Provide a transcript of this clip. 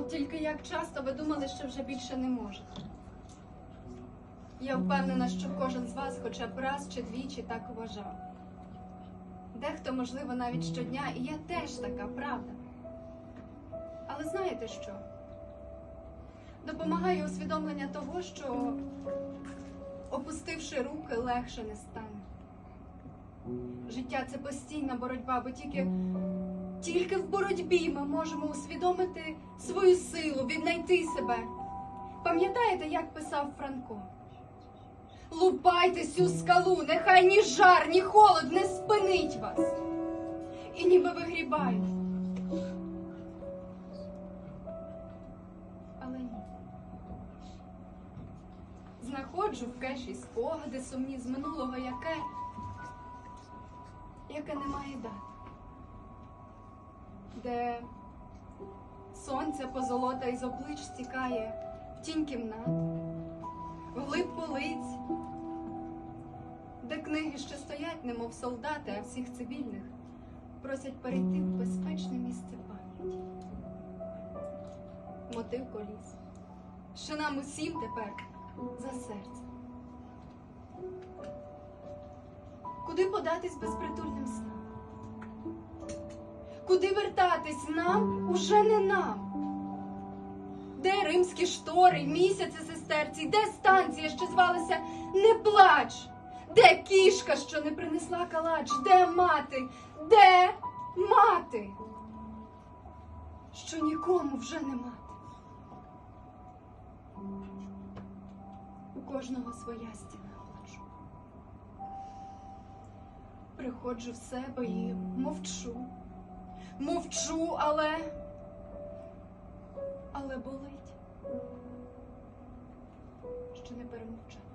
От тільки як часто ви думали, що вже більше не можете. Я впевнена, що кожен з вас хоча б раз чи двічі так вважав. Дехто, можливо, навіть щодня, і я теж така, правда. Але знаєте що? Допомагає усвідомлення того, що опустивши руки, легше не стане. Життя це постійна боротьба, бо тільки, тільки в боротьбі ми можемо усвідомити свою силу, віднайти себе. Пам'ятаєте, як писав Франко? Лупайтесь у скалу, нехай ні жар, ні холод не спинить вас. І ніби вигрібають. Але ні. Знаходжу в кеші спогади сумні з минулого, яке, яке не має дати. Де сонце позолота із облич стікає в тінь кімнат, вглиб полиць, де книги ще стоять, немов солдати, а всіх цивільних просять перейти в безпечне місце пам'яті. Мотив коліс, що нам усім тепер за серце. Куди податись безпритульним снам? Куди вертатись нам уже не нам? Де римські штори, місяці сестерці, де станція, що звалася Не плач? Де кішка, що не принесла калач? Де мати? Де мати? Що нікому вже не мати. У кожного своя стіна плачу. Приходжу в себе і мовчу. Мовчу, але. Але болить. Що не перемовчати.